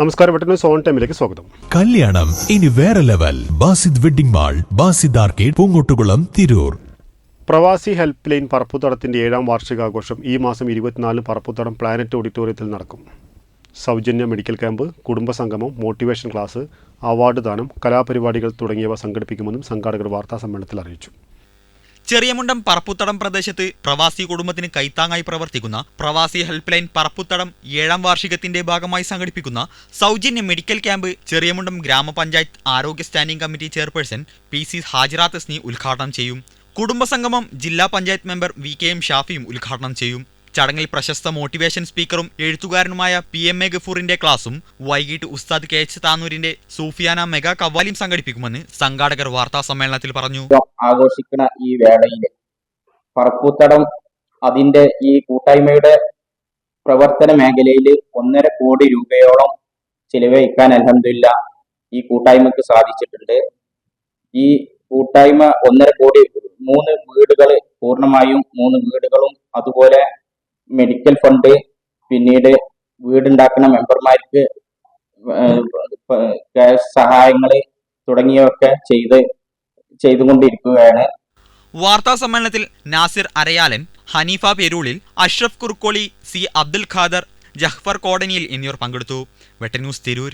നമസ്കാരം പെട്ടെന്ന് സോൺ ടൈമിലേക്ക് സ്വാഗതം. കല്യാണം ഇനി വേറെ level. Basid wedding mall Basid arcade Poongottukulam Tirur. പ്രവാസി ഹെൽപ്പ് ലൈൻ പറപ്പുതടത്തിന്റെ ഏഴാം വാർഷികാഘോഷം ഈ മാസം ഇരുപത്തിനാലിന് പറപ്പുതടം പ്ലാനറ്റ് ഓഡിറ്റോറിയത്തിൽ നടക്കും. സൗജന്യ മെഡിക്കൽ ക്യാമ്പ് കുടുംബസംഗമം മോട്ടിവേഷൻ ക്ലാസ് അവാർഡ് ദാനം കലാപരിപാടികൾ തുടങ്ങിയവ സംഘടിപ്പിക്കുമെന്നും സംഘാടകർ വാർത്താ സമ്മേളനത്തിൽ അറിയിച്ചു. ചെറിയമുണ്ടം പറപ്പുത്തടം പ്രദേശത്ത് പ്രവാസി കുടുംബത്തിന് കൈത്താങ്ങായി പ്രവർത്തിക്കുന്ന പ്രവാസി ഹെൽപ്പ് ലൈൻ പറപ്പുത്തടം ഏഴാം വാർഷികത്തിന്റെ ഭാഗമായി സംഘടിപ്പിക്കുന്ന സൗജന്യ മെഡിക്കൽ ക്യാമ്പ് ചെറിയമുണ്ടം ഗ്രാമപഞ്ചായത്ത് ആരോഗ്യ standing committee chairperson P C Hajira Thasni ഉദ്ഘാടനം ചെയ്യും. കുടുംബസംഗമം ജില്ലാ panchayat member V K M ഷാഫിയും ഉദ്ഘാടനം ചെയ്യും. ചടങ്ങിൽ പ്രശസ്ത മോട്ടിവേഷൻ സ്പീക്കറും എഴുത്തുകാരനുമായ പി എം എ ഗഫൂറിന്റെ ക്ലാസും വൈകിട്ട് ഉസ്താദ് കെ എച്ച് താനൂരിന്റെ സൂഫിയാന മെഗാ കവാലിയും സംഘടിപ്പിക്കുമെന്ന് സംഘാടകർ വാർത്താ സമ്മേളനത്തിൽ പറഞ്ഞു. ആഘോഷിക്കുന്ന ഈ വേളയിൽ പറക്കൂത്തടം അതിന്റെ ഈ കൂട്ടായ്മയുടെ പ്രവർത്തന മേഖലയിൽ ഒന്നര കോടി രൂപയോളം ചിലവഴിക്കാൻ അലഹമില്ല ഈ കൂട്ടായ്മക്ക് സാധിച്ചിട്ടുണ്ട്. ഈ കൂട്ടായ്മ ഒന്നര കോടി മൂന്ന് വീടുകൾ പൂർണമായും മൂന്ന് വീടുകളും അതുപോലെ മെഡിക്കൽ ഫണ്ട് പിന്നീട് വീടുണ്ടാക്കുന്ന മെമ്പർമാർക്ക് സഹായങ്ങൾ തുടങ്ങിയവയൊക്കെ ചെയ്ത് ചെയ്തുകൊണ്ടിരിക്കുകയാണ്. വാർത്താ സമ്മേളനത്തിൽ നാസിർ അരയാലൻ ഹനീഫ പേരൂളിൽ അഷ്റഫ് കുർക്കോളി സി അബ്ദുൽ ഖാദർ ജഹ്ഫർ കോടനിയിൽ എന്നിവർ പങ്കെടുത്തു. വെട്ടന്യൂസ് തിരൂർ.